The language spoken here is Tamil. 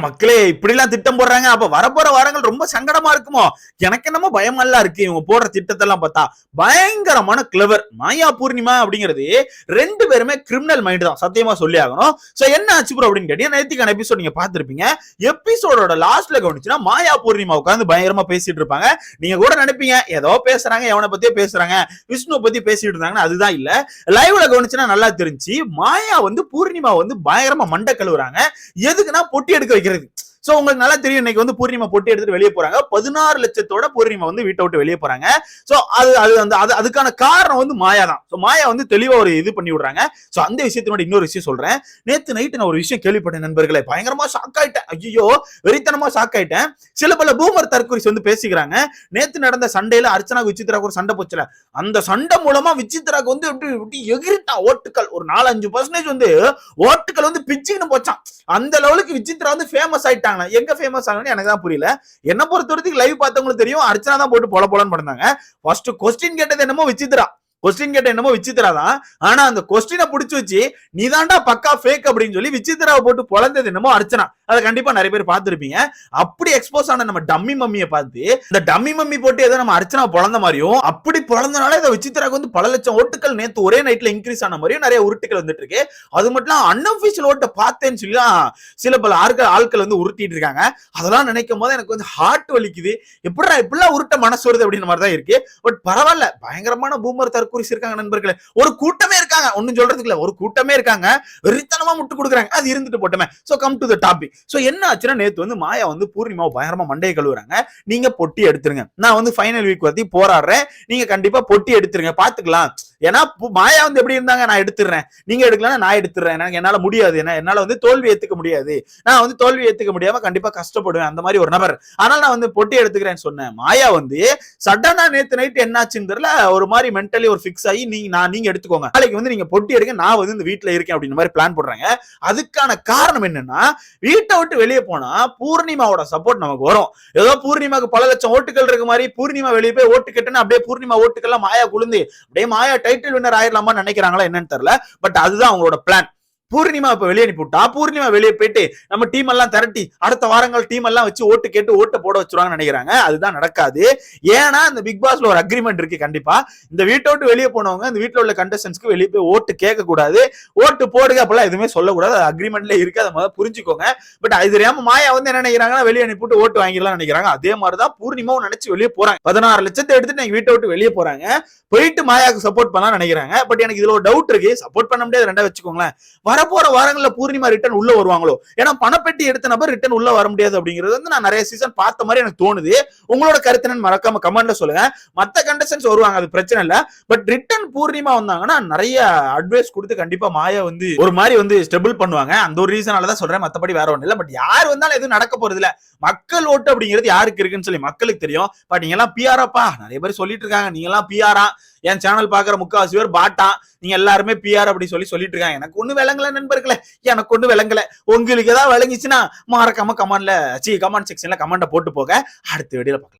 மக்களே இப்படிலாம் திட்டம் போடுறாங்க. அப்ப வரப்போற வாரங்கள் ரொம்ப சங்கடமா இருக்குமோ? எனக்கு என்னமோ பயமெல்லாம் இருக்கு. இவங்க போடுற திட்டத்தெல்லாம் பார்த்தா பயங்கரமான கிளவர் மாயா பூர்ணிமா அப்படிங்கிறது ரெண்டு பேருமே கிரிமினல் மைண்ட் தான். சத்தியமா சொல்லி ஆகணும். சோ என்ன ஆச்சு ப்ரோ அப்படின்னு கேட்டீங்கன்னா நேத்திக்கான எபிசோட் நீங்க பார்த்திருப்பீங்க. எபிசோடோட லாஸ்ட்ல கவனிச்சுன்னா மாயா பூர்ணிமா உட்காந்து பயங்கரமா பேசிட்டு இருப்பாங்க. நீங்க கூட நினைப்பீங்க ஏதோ பேசுறாங்க எவனை பத்தியே பேசுறாங்க. விஷ்ணு பத்தி பேசிட்டு இருந்தாங்கன்னா அதுதான் இல்ல. லைவ்ல கவனிச்சுன்னா நல்லா தெரிஞ்சு மாயா வந்து பூர்ணிமா வந்து பயங்கரமா மண்டை கழுவுறாங்க. எதுக்குன்னா பொட்டி எடுக்க வைக்கிறது. சோ உங்களுக்கு நல்லா தெரியும் இன்னைக்கு வந்து பூர்ணிமா பொட்டி எடுத்துட்டு வெளியே போறாங்க. பதினாறு லட்சத்தோட பூர்ணிமா வந்து வீட்டை விட்டு வெளியே போறாங்க. சோ அது அது அந்த அது அதுக்கான காரணம் வந்து மாயா தான். சோ மாயா வந்து தெளிவா ஒரு இது பண்ணி விடுறாங்க. சோ அந்த விஷயத்தினோட இன்னொரு விஷயம் சொல்றேன். நேத்து நைட்டு நான் ஒரு விஷயம் கேள்விப்பட்டேன் நண்பர்களே. பயங்கரமா ஷாக் ஆயிட்டேன். ஐயோ வெறித்தனமா ஷாக் ஆயிட்டேன். சில பல பூமர் தற்கொலை வந்து பேசிக்கிறாங்க. நேத்து நடந்த சண்டையில அர்ச்சனா விசித்ராக்கு ஒரு சண்டை போச்சுல. அந்த சண்டை மூலமா விசித்ராக்கு வந்து இப்படி இப்படி எகிரிட்டான் ஒரு நாலஞ்சு பர்சன்டேஜ் வந்து ஓட்டுக்கள் வந்து பிச்சுன்னு போச்சான் அந்த லெவலுக்கு விசித்ரா வந்து ஃபேமஸ் ஆயிட்டாங்க. எங்க ஃபேமஸ் ஆகணும்னு எனக்கு தான் புரியல. என்ன பொறுத்த வரைக்கும் லைவ் பார்த்தவங்களுக்கு தெரியும். அர்ச்சனா தான் போட்டு போல போலன்னு பண்ணாங்க. ஃபர்ஸ்ட் கொஸ்டின் கேட்டது என்னமோ விசித்ரா கொஸ்டின் கேட்ட என்னமோ விசித்ரா தான். ஆனா அந்த கொஸ்டினை புடிச்சு வச்சு நீதான்டா பக்கா ஃபேக் அப்படின்னு சொல்லி விசித்ராவை போட்டு பொழந்தது என்னமோ அர்ச்சனா. அதை கண்டிப்பா நிறைய பேர் பார்த்துருப்பீங்க. அப்படி எக்ஸ்போஸ் ஆன நம்ம டம்மி மம்மியை பார்த்து இந்த டம்மி மம்மி போட்டு ஏதோ நம்ம அர்ச்சனா பிறந்த மாதிரியும் அப்படி பிறந்தனால இந்த விசித்ராக்கு வந்து பல லட்சம் ஓட்டுகள் நேத்து ஒரே நைட்ல இன்க்ரீஸ் ஆன மாதிரியும் நிறைய உருட்டுகள் வந்துட்டு இருக்கு. அது மட்டும் அன்அபிஷியல் ஓட்டை பார்த்தேன்னு சொல்லி சில பல ஆட்கள் ஆட்கள் வந்து உருட்டிட்டு இருக்காங்க. அதெல்லாம் நினைக்கும் போது எனக்கு வந்து ஹார்ட் வலிக்குது. எப்படிடா இப்படிலாம் உருட்ட மனசு வருது அப்படின்னு மாதிரி தான் இருக்கு. பட் பரவாயில்ல பயங்கரமான பூமர் தற்கொலை இருக்காங்க நண்பர்களே. ஒரு கூட்டமே இருக்காங்க. ஒன்னும் சொல்றதுக்கு இல்ல. ஒரு கூட்டமே இருக்காங்க. வெறித்தனமா முட்டு கொடுக்குறாங்க. அது இருந்துட்டு போட்டோமே. So come to the topic so என்ன ஆச்சுன்னா நேற்று வந்து மாயா வந்து பூர்ணிமாவை பயங்கரமா மண்டையை கழுவுறாங்க. நீங்க பொட்டி எடுத்துருங்க. நான் வந்து ஃபைனல் வீக் பத்தி போராடுறேன். நீங்க கண்டிப்பா பொட்டி எடுத்துருங்க. பாத்துக்கலாம். ஏன்னா மாயா வந்து எப்படி இருந்தாங்க? நான் எடுத்துடுறேன். நீங்க எடுக்கலாம் நான் எடுத்துடுறேன். எனக்கு என்னால முடியாது. என்ன என்னால வந்து தோல்வி ஏத்துக்க முடியாது. நான் வந்து தோல்வி ஏத்துக்க முடியாம கண்டிப்பா கஷ்டப்படுவேன். அந்த மாதிரி ஒரு நபர். ஆனால் நான் வந்து பொட்டி எடுத்துக்கிறேன்னு சொன்னேன். மாயா வந்து சடனா நேத்து நைட்டு என்னாச்சுன்னு தெரியல. ஒரு மாதிரி மென்டலி ஒரு ஃபிக்ஸ் ஆகி நீங்க நான் நீங்க எடுத்துக்கோங்க. நாளைக்கு வந்து நீங்க பொட்டி எடுக்க நான் வந்து இந்த வீட்ல இருக்கேன் அப்படின்ற மாதிரி பிளான் போடுறாங்க. அதுக்கான காரணம் என்னன்னா வீட்டை விட்டு வெளியே போனா பூர்ணிமாவோட சப்போர்ட் நமக்கு வரும். ஏதோ பூர்ணிமாக்கு பல லட்சம் ஓட்டுகள் இருக்க மாதிரி பூர்ணிமா வெளியே போய் ஓட்டு கட்டுன்னு அப்படியே பூர்ணிமா ஓட்டுக்கெல்லாம் மாயா குழுந்து அப்படியே மாயா டைட்டில் வின்னர் ஆயிரலாமா நினைக்கிறாங்களா என்னன்னு தெரியல. பட் அதுதான் அவங்களோட பிளான் பூர்ணிமா இப்ப வெளியே அனுப்பிவிட்டா பூர்ணிமா வெளியே போயிட்டு நம்ம டீம் எல்லாம் திரட்டி அடுத்த வாரங்கள் டீம் எல்லாம் வச்சு ஓட்டு கேட்டு ஓட்டு போட வச்சிருவாங்கன்னு நினைக்கிறாங்க. அதுதான் நடக்காது. ஏன்னா இந்த பிக் பாஸ்ல ஒரு அக்ரிமெண்ட் இருக்கு கண்டிப்பா. இந்த வீட்டை விட்டு வெளியே போனவங்க இந்த வீட்டில் உள்ள கண்டஸ்டன்ஸ்க்கு வெளியே போய் ஓட்டு கேட்க கூடாது ஓட்டு போடுங்க அப்பெல்லாம் எதுவுமே சொல்லக்கூடாது. அது அக்ரிமெண்ட்ல இருக்கு. அதை முதல்ல புரிஞ்சுக்கோங்க. பட் அது தெரியாம மாயா வந்து என்ன நினைக்கிறாங்கன்னா வெளியே அனுப்பிட்டு ஓட்டு வாங்கிடலாம் நினைக்கிறாங்க. அதே மாதிரிதான் பூர்ணிமாவும் நினைச்சு வெளியே போறாங்க. பதினாறு லட்சத்தை எடுத்துட்டு நீங்க வீட்டை விட்டு வெளியே போறாங்க. போயிட்டு மாயாவுக்கு சப்போர்ட் பண்ணலாம் நினைக்கிறாங்க. பட் எனக்கு இதுல ஒரு டவுட் இருக்கு. சப்போர்ட் பண்ண முடியாது. ரெண்டா வச்சுக்கோங்களேன். வரப்போற வாரங்கள்ல பூர்ணிமா ரிட்டர்ன் உள்ள வருவாங்களோ? ஏன்னா பணப்பெட்டி எடுத்த நபர் ரிட்டர்ன் உள்ள வர முடியாது அப்படிங்கிறது வந்து நான் நிறைய சீசன் பார்த்த மாதிரி எனக்கு தோணுது. உங்களோட கருத்து மறக்காம கமெண்ட்ல சொல்லுங்க. மத்த கண்டஸ்டன்ஸ் வருவாங்க அது பிரச்சனை இல்ல. பட் ரிட்டர்ன் பூர்ணிமா வந்தாங்கன்னா நிறைய அட்வைஸ் கொடுத்து கண்டிப்பா மாயா வந்து ஒரு மாதிரி வந்து ஸ்டெபிள் பண்ணுவாங்க. அந்த ஒரு ரீசனால தான் சொல்றேன். மத்தபடி வேற ஒன்றும் இல்ல. பட் யார் வந்தாலும் எதுவும் நடக்க போறது இல்ல. மக்கள் ஓட்டு அப்படிங்கிறது யாருக்கு இருக்குன்னு சொல்லி மக்களுக்கு தெரியும். பட் நீங்க எல்லாம் பிஆராப்பா நிறைய பேர் சொல்லிட்டு இருக்காங்க. நீங்க எல்லாம் பிஆரா என் சேனல் பாக்குற முக்காவாசி பேர் பாட்டா நீங்க எல்லாருமே பிஆர் அப்படி சொல்லி சொல்லிட்டு இருக்காங்க. எனக்கு ஒண்ணு விளங்கல நண்பர்களே. எனக்கு ஒண்ணு விளங்கல. உங்களுக்கு ஏதாவது விளங்கிச்சுன்னா மறக்காம கமெண்ட்ல சி கமெண்ட் செக்ஷன்ல கமெண்ட போட்டு போக அடுத்த வீடியோல பார்க்கலாம்.